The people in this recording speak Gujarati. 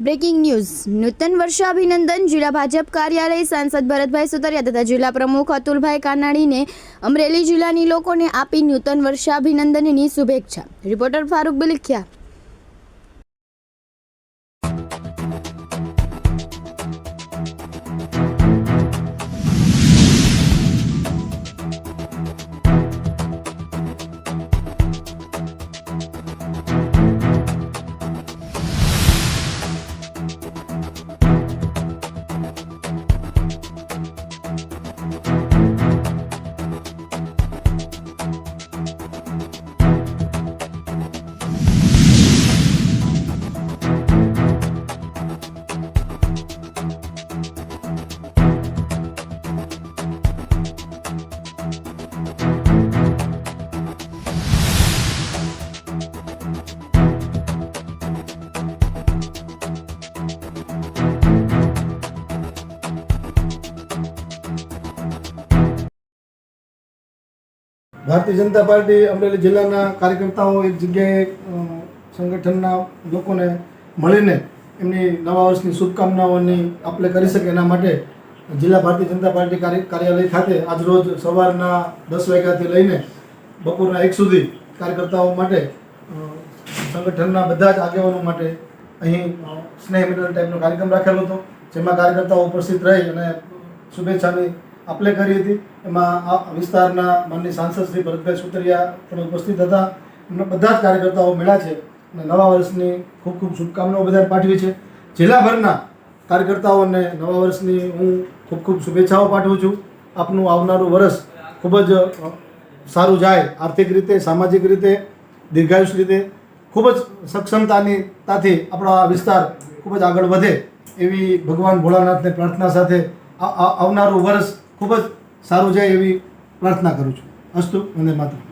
બ્રેકિંગ ન્યૂઝ નૂતન વર્ષાભિનંદન જિલ્લા ભાજપ કાર્યાલય સાંસદ ભરતભાઈ સુતરિયા તથા જિલ્લા પ્રમુખ અતુલભાઈ કાનાણીને અમરેલી જિલ્લાની લોકોને આપી નૂતન વર્ષાભિનંદનની શુભેચ્છા. રિપોર્ટર ફારૂક બિલખિયા. ભારતીય જનતા પાર્ટી અમરેલી જિલ્લાના કાર્યકર્તાઓ એક જગ્યાએ સંગઠનના લોકોને મળીને એમની નવા વર્ષની શુભકામનાઓની આપણે કરી શકે એના માટે જિલ્લા ભારતીય જનતા પાર્ટી કાર્ય, કાર્યાલય ખાતે આજરોજ સવારના દસ વાગ્યાથી લઈને બપોરના એક સુધી કાર્યકર્તાઓ માટે સંગઠનના બધા જ આગેવાનો માટે અહીં સ્નેહ મિલન ટાઈપનો કાર્યક્રમ રાખેલો હતો, જેમાં કાર્યકર્તાઓ ઉપસ્થિત રહી અને શુભેચ્છાની આપલે કરી હતી. એમાં આ વિસ્તારના માનની સાંસદ શ્રી ભરતભાઈ સુતરિયા પણ ઉપસ્થિત હતા. એમના બધા જ કાર્યકર્તાઓ મળ્યા છે અને નવા વર્ષની ખૂબ ખૂબ શુભકામનાઓ બધાને પાઠવી છે. જિલ્લાભરના કાર્યકર્તાઓને નવા વર્ષની હું ખૂબ ખૂબ શુભેચ્છાઓ પાઠવું છું. આપનું આવનારું વર્ષ ખૂબ જ સારું જાય આર્થિક રીતે, સામાજિક રીતે, દીર્ઘાયુષ રીતે. ખૂબ જ સક્ષમતાની તાથી આપણો આ વિસ્તાર ખૂબ જ આગળ વધે એવી ભગવાન ભોળાનાથને પ્રાર્થના સાથે આવનારું વર્ષ ખૂબ જ સારું જાય એવી પ્રાર્થના કરું છું. અસ્તુ વંદે માતરમ.